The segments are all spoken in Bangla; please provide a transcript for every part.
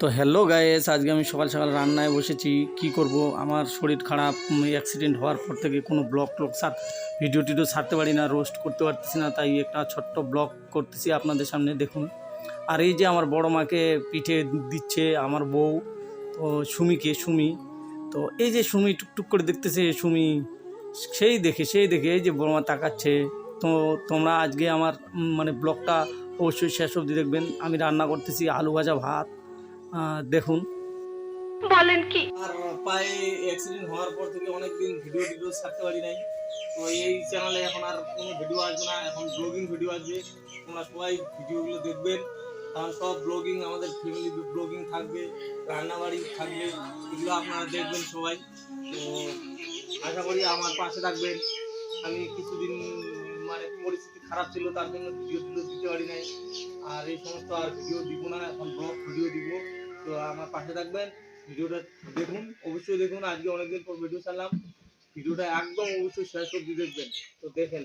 তো হ্যালো গায়েস আজকে আমি সকাল সকাল রান্নায় বসেছি। কি করব? আমার শরীর খারাপ অ্যাক্সিডেন্ট হওয়ার পর থেকে কোনো ব্লগ টক সার ভিডিও টিডিও ছাড়তে পারি না রোস্ট করতে পারতেছি না, তাই একটা ছোট্ট ব্লগ করতেছি আপনাদের সামনে, দেখুন। আর এই যে আমার বড় মাকে পিঠে দিচ্ছে আমার বউ, তো সুমিকে, সুমি। তো এই যে সুমি টুকটুক করে দেখতেছে, সুমি সেই দেখে সেই দেখে এই যে বড় মা তাকাচ্ছে। তো তোমরা আজকে আমার মানে ব্লগটা অবশ্যই শেষ অবধি দেখবেন। আমি রান্না করতেছি আলু ভাজা ভাত। দেখুন। বলেন কি? আর পায়ে অ্যাক্সিডেন্ট হওয়ার পর থেকে অনেক দিন ভিডিও টিডিও ছাড়তে পারি নাই। তো এই চ্যানেলে এখন আর কোনো ভিডিও আসবে না এখন ব্লগিং ভিডিও আসবে। তোমরা সবাই ভিডিওগুলো দেখবেন। কারণ সব ব্লগিং আমাদের ফ্যামিলি ব্লগিং থাকবে রান্নাবাড়ি থাকবে এগুলো আপনারা দেখবেন সবাই। তো আশা করি আমার পাশে থাকবেন। আমি কিছুদিন মানে পরিস্থিতি খারাপ ছিল তার জন্য ভিডিও দিতে পারি নাই। আর এই সমস্ত আর ভিডিও দিব না এখন ব্লগ ভিডিও দিব। তো আমার পাশে থাকবেন, ভিডিওটা দেখুন, অবশ্যই দেখুন, আজকে অনেকদিন পর ভিডিও ছাড়লাম। ভিডিওটা একদম অবশ্যই শেষ অবধি দেখবেন, তো দেখেন।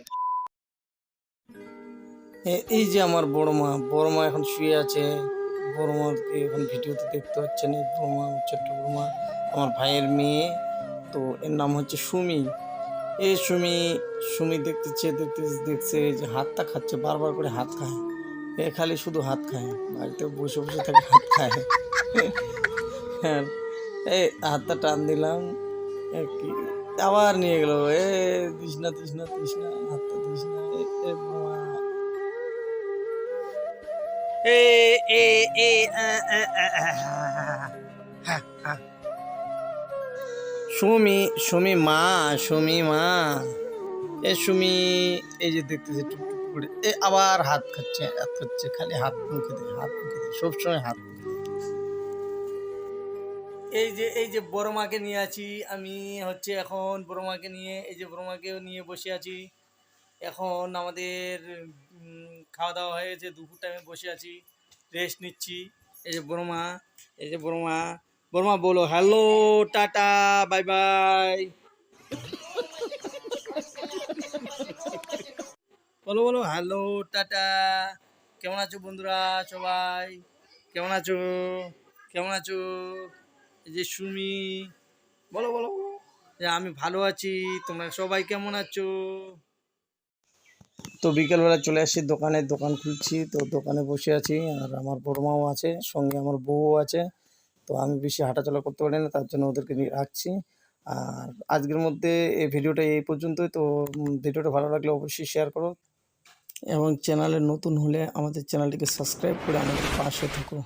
এই যে আমার বড় মা বড় মা এখন শুয়ে আছে। বড় মাকে এখন ভিডিওতে দেখতে পাচ্ছেন এই বড় মা ছোট্ট বড় মা আমার ভাইয়ের মেয়ে। তো এর নাম হচ্ছে সুমি। এই সুমি সুমি দেখতেছে দেখতেছে, দেখছে যে হাতটা খাচ্ছে, বারবার করে হাত খায়। এ খালি শুধু হাত খায়, বাড়িতে বসে বসে থাকে, হাত খায়। এই হাতটা টান দিলাম আবার নিয়ে গেল এ দিস না দিস না দিস না হাতটা এ, এ। সুমি সুমি মা সুমি মা এ সুমি এই যে দেখতেছে টুকটুক করে এ আবার হাত খাচ্ছে হাত খাচ্ছে খালি হাত মুখে দেয় হাত মুখে দেয় সবসময় হাত। এই যে এই যে বড় মাকে নিয়ে আছি আমি, হচ্ছে এখন বড় মাকে নিয়ে, এই যে বড় মাকেও নিয়ে বসে আছি। এখন আমাদের খাওয়া দাওয়া হয়ে গেছে, দুপুর টাইমে বসে আছি রেস্ট নিচ্ছি। এই যে বড় মা, এই যে বড় মা। বড় মা বলো হ্যালো টাটা বাই বাই বলো বলো হ্যালো টাটা। কেমন আছো বন্ধুরা সবাই? কেমন আছো? কেমন আছো? যে সুমি। বলো বলো যে আমি ভালো আছি তোমরা সবাই কেমন আছো? তো বিকেলবেলা চলে আসছি দোকানে দোকান খুলছি তো দোকানে বসে আছি আর আমার বড় মাও আছে সঙ্গে আমার বউও আছে। তো আমি বেশি হাঁটাচলা করতে পারি না তার জন্য ওদেরকে নিয়ে রাখছি। আর আজকের মধ্যে এই ভিডিওটা এই পর্যন্তই তো ভিডিওটা ভালো লাগলে অবশ্যই শেয়ার করো। এবং চ্যানেলে নতুন হলে আমাদের চ্যানেলটিকে সাবস্ক্রাইব করে আমাদের পাশে থাকো।